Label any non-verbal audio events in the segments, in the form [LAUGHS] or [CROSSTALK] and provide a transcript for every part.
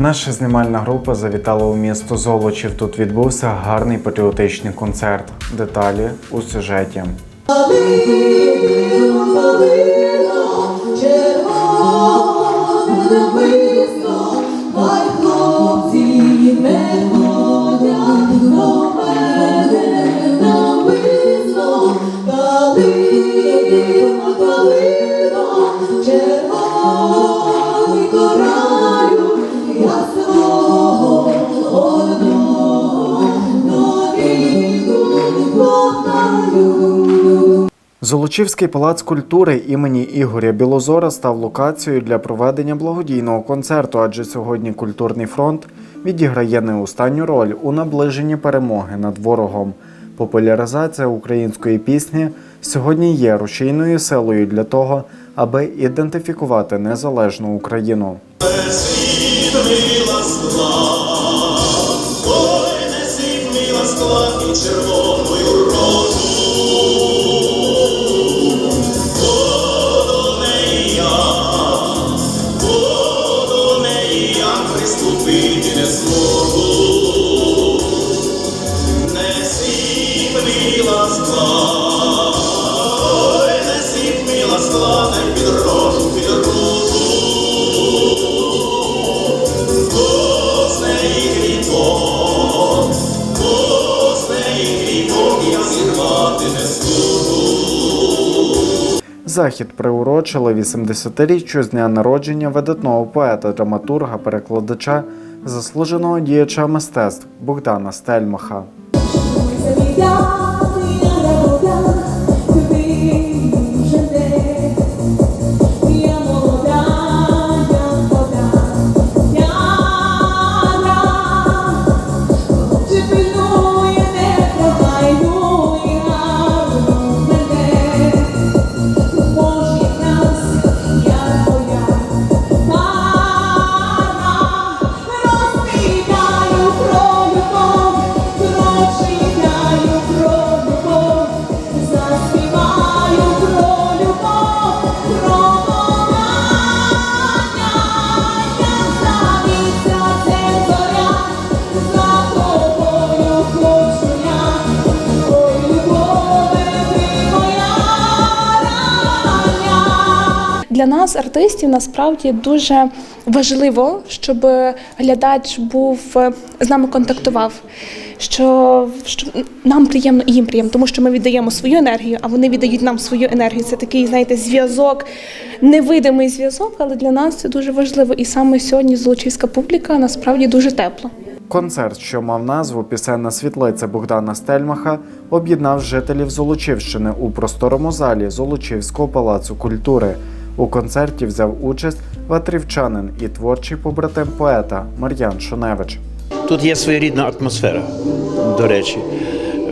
Наша знімальна група завітала у місто Золочів. Тут відбувся гарний патріотичний концерт. Деталі у сюжеті. Хай хлопці Золочівський палац культури імені Ігоря Білозора став локацією для проведення благодійного концерту, адже сьогодні культурний фронт відіграє не останню роль у наближенні перемоги над ворогом. Популяризація української пісні сьогодні є рушійною силою для того, аби ідентифікувати незалежну Україну. Світила приступити не Захід приурочили 80-річчю з дня народження видатного поета, драматурга, перекладача, заслуженого діяча мистецтв Богдана Стельмаха. Нас, артистів, насправді дуже важливо, щоб глядач був е, з нами контактував. Що, що нам приємно і їм приємно, тому що ми віддаємо свою енергію, а вони віддають нам свою енергію. Це такий, знаєте, зв'язок, невидимий зв'язок, але для нас це дуже важливо. І саме сьогодні золочівська публіка насправді дуже тепла. Концерт, що мав назву Пісенна світлиця Богдана Стельмаха, об'єднав жителів Золочівщини у просторому залі Золочівського палацу культури. У концерті взяв участь ватрівчанин і творчий побратим поета Мар'ян Шуневич. Тут є своєрідна атмосфера, до речі.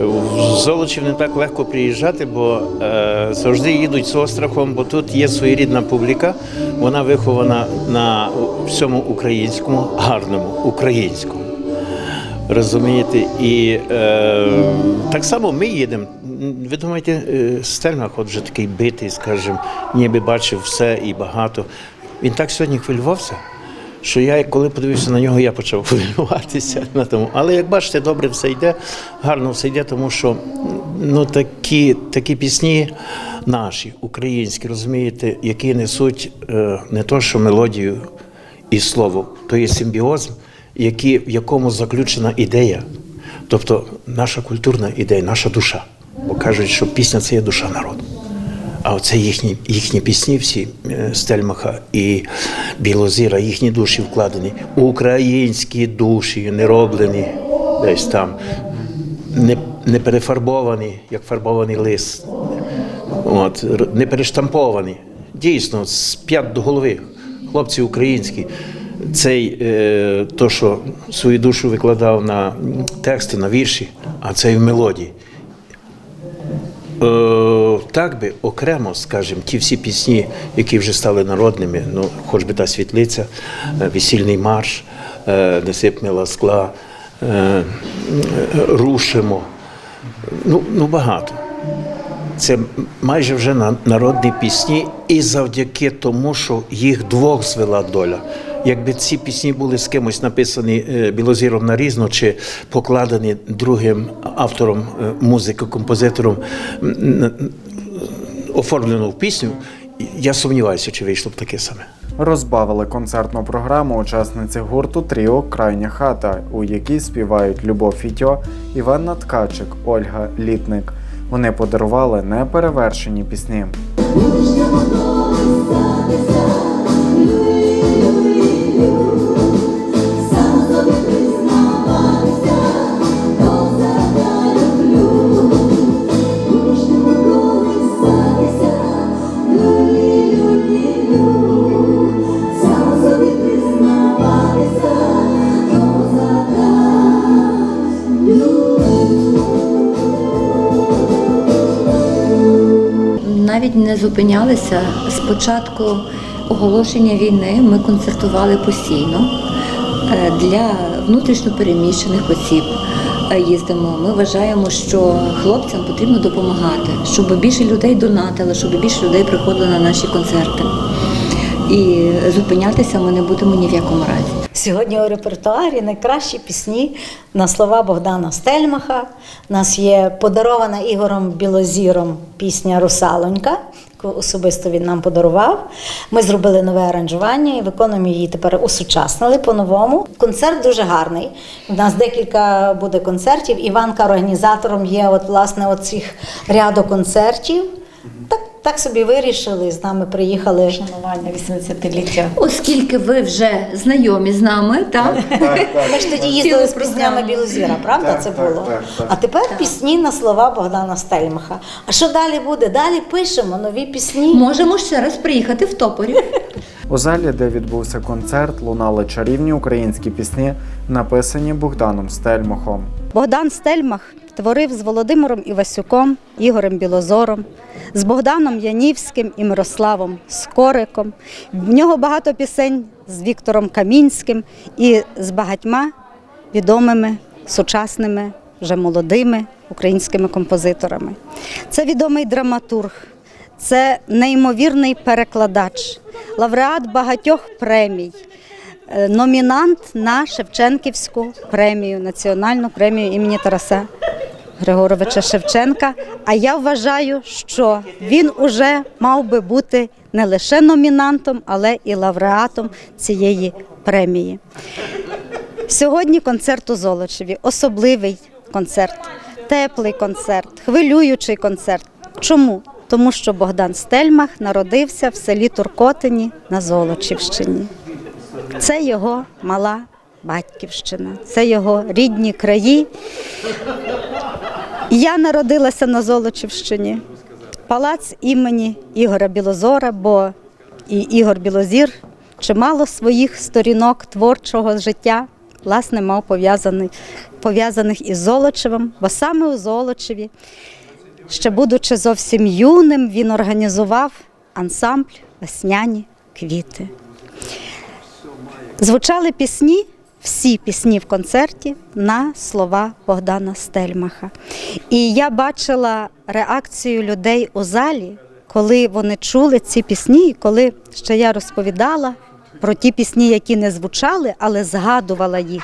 В Золочів не так легко приїжджати, бо е, завжди їдуть з острахом, бо тут є своєрідна публіка. Вона вихована на всьому українському, гарному українському. Розумієте? І е, так само ми їдемо. Ви думаєте, е, Стельмах от вже такий битий, скажімо, ніби бачив все і багато. Він так сьогодні хвилювався, що я, коли подивився на нього, я почав [LAUGHS] хвилюватися на тому. Але як бачите, добре все йде, гарно все йде, тому що ну, такі, такі пісні наші, українські, розумієте, які несуть е, не то, що мелодію і слово, то є симбіоз, які, в якому заключена ідея, тобто наша культурна ідея, наша душа. Бо кажуть, що пісня це є душа народу. А оце їхні, їхні пісні, всі е, Стельмаха і Білозіра, їхні душі вкладені. Українські душі не роблені десь там, не, не перефарбовані, як фарбований лис, от, не перештамповані. Дійсно, з п'ят до голови. Хлопці українські. Цей е, то, що свою душу викладав на тексти, на вірші, а цей в мелодії. Е, так би окремо, скажімо, ті всі пісні, які вже стали народними, ну, хоч би та світлиця, е, весільний марш, е, не скла, е, е, рушимо. Ну, ну багато. Це майже вже на- народні пісні, і завдяки тому, що їх двох звела доля. Якби ці пісні були з кимось написані е, білозіром нарізно чи покладені другим автором е, музики, композитором, оформлено в пісню, я сумніваюся, чи вийшло б таке саме. Розбавили концертну програму учасниці гурту Тріо Крайня хата, у якій співають Любов Фітьо, Іванна Ткачик, Ольга Літник. Вони подарували неперевершені пісні. Навіть не зупинялися. З початку оголошення війни ми концертували постійно Е, для внутрішньопереміщених осіб. е, Їздимо. Ми вважаємо, що хлопцям потрібно допомагати, щоб більше людей донатили, щоб більше людей приходило на наші концерти. І зупинятися ми не будемо ні в якому разі. Сьогодні у репертуарі найкращі пісні на слова Богдана Стельмаха. У нас є подарована Ігорем Білозіром пісня Русалонька, яку особисто він нам подарував. Ми зробили нове аранжування і виконуємо її тепер усучаснили по-новому. Концерт дуже гарний. У нас декілька буде концертів. Іванка організатором є от, власне оцих ряду концертів. Так, собі вирішили. З нами приїхали шанування 80-ліття Оскільки ви вже знайомі з нами, так? Ми ж тоді їздили з піснями. Білозіра, правда? Так, це було. так, так. А тепер пісні на слова Богдана Стельмаха. А що далі буде? Далі пишемо нові пісні. Можемо ще раз приїхати в топорі. У залі, де відбувся концерт, лунали чарівні українські пісні, написані Богданом Стельмахом. Богдан Стельмах творив з Володимиром Івасюком, Ігорем Білозором, з Богданом Янівським і Мирославом Скориком. В нього багато пісень з Віктором Камінським і з багатьма відомими сучасними, вже молодими українськими композиторами. Це відомий драматург, це неймовірний перекладач, лауреат багатьох премій. Е, номінант на Шевченківську премію, національну премію імені Тараса Григоровича Шевченка. А я вважаю, що він уже мав би бути не лише номінантом, але і лауреатом цієї премії. Сьогодні концерт у Золочеві особливий концерт, теплий концерт, хвилюючий концерт. Чому? Тому що Богдан Стельмах народився в селі Туркотині на Золочівщині. Це його мала батьківщина, це його рідні краї. Я народилася на Золочівщині, палац імені Ігоря Білозора, бо і Ігор Білозір чимало своїх сторінок творчого життя власне мав пов'язаний, пов'язаних із Золочевим, бо саме у Золочеві, ще будучи зовсім юним, він організував ансамбль Весняні квіти. Звучали пісні, всі пісні в концерті на слова Богдана Стельмаха. І я бачила реакцію людей у залі, коли вони чули ці пісні, і коли ще я розповідала про ті пісні, які не звучали, але згадувала їх.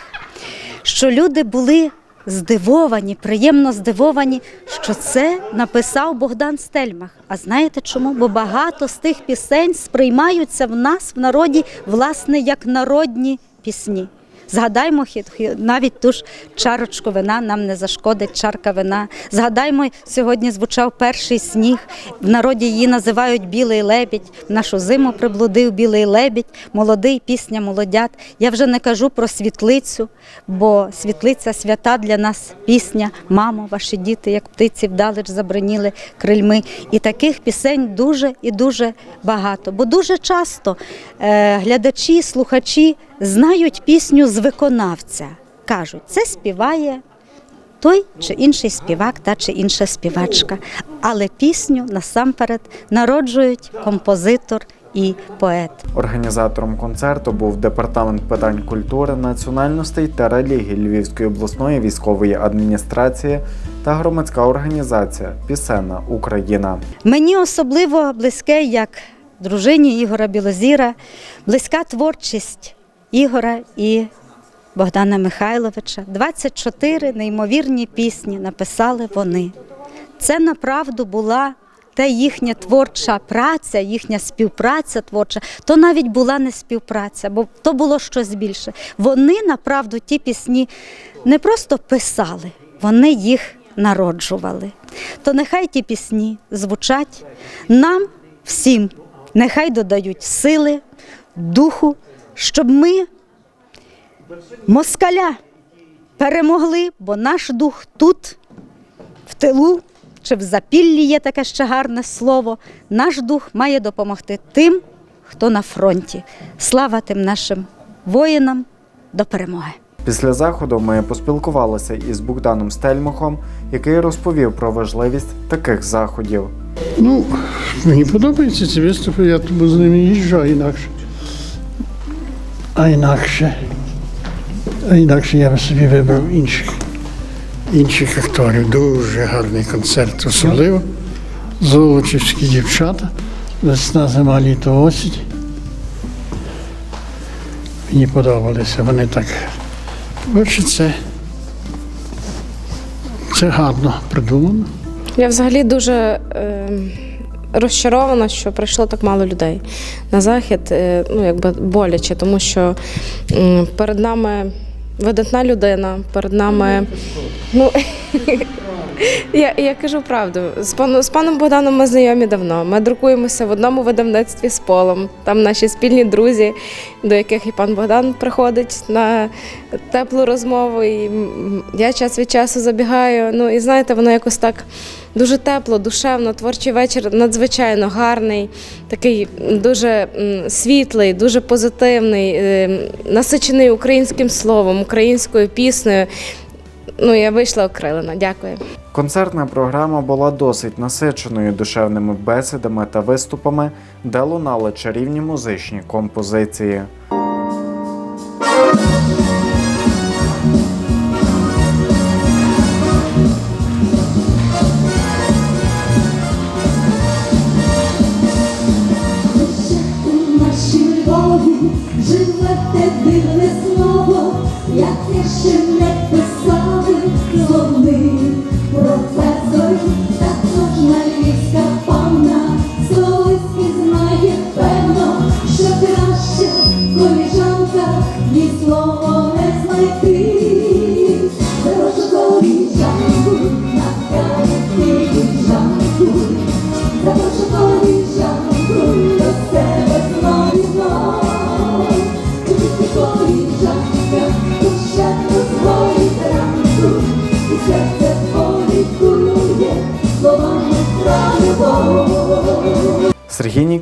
Що люди були здивовані, приємно здивовані, що це написав Богдан Стельмах. А знаєте чому? Бо багато з тих пісень сприймаються в нас в народі, власне, як народні пісні. Згадаймо хі- хі- навіть ту ж чарочку вина, нам не зашкодить чарка вина. Згадаймо, сьогодні звучав перший сніг. В народі її називають Білий лебідь. Нашу зиму приблудив білий лебідь, молодий пісня молодят. Я вже не кажу про світлицю, бо світлиця свята для нас пісня. Мамо, ваші діти, як птиці вдалеч забриніли крильми. І таких пісень дуже і дуже багато. Бо дуже часто е, глядачі, слухачі знають пісню з виконавця. Кажуть, це співає той чи інший співак та чи інша співачка. Але пісню насамперед народжують композитор і поет. Організатором концерту був департамент питань культури, національностей та релігій Львівської обласної військової адміністрації та громадська організація Пісенна Україна. Мені особливо близьке, як дружині Ігора Білозіра, близька творчість Ігора і Богдана Михайловича. 24 неймовірні пісні написали вони. Це направду була та їхня творча праця, їхня співпраця творча, то навіть була не співпраця, бо то було щось більше. Вони направду ті пісні не просто писали, вони їх народжували. То нехай ті пісні звучать нам всім, нехай додають сили, духу, щоб ми москаля перемогли, бо наш дух тут, в тилу чи в запіллі є таке ще гарне слово. Наш дух має допомогти тим, хто на фронті. Слава тим нашим воїнам до перемоги! Після заходу ми поспілкувалися із Богданом Стельмахом, який розповів про важливість таких заходів. Ну, мені подобаються ці виступи, я тому з ними їжджу, а інакше. А інакше. А інакше я би собі вибрав інших, інших акторів. Дуже гарний концерт, особливо золочівські дівчата. Весна, зима, літо, осінь. Мені подобалися. Вони так. Перше, це, це гарно придумано. Я взагалі дуже е, розчарована, що прийшло так мало людей на захід. Е, ну, якби боляче, тому що перед нами видатна людина, перед нами. Ну, [LAUGHS] я, я кажу правду. З паном, з паном Богданом ми знайомі давно. Ми друкуємося в одному видавництві з полом. Там наші спільні друзі, до яких і пан Богдан приходить на теплу розмову. І я час від часу забігаю. Ну і знаєте, воно якось так дуже тепло, душевно. Творчий вечір надзвичайно гарний, такий дуже світлий, дуже позитивний, е, насичений українським словом, українською піснею. Ну, я вийшла окрилена. Дякую. Концертна програма була досить насиченою душевними бесідами та виступами, де лунали чарівні музичні композиції. Лише у нашій Львові живе те дивне слово, яке ще не писали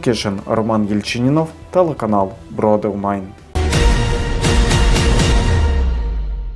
Нікішин, Роман Єльчинінов, телеканал Броди Онлайн.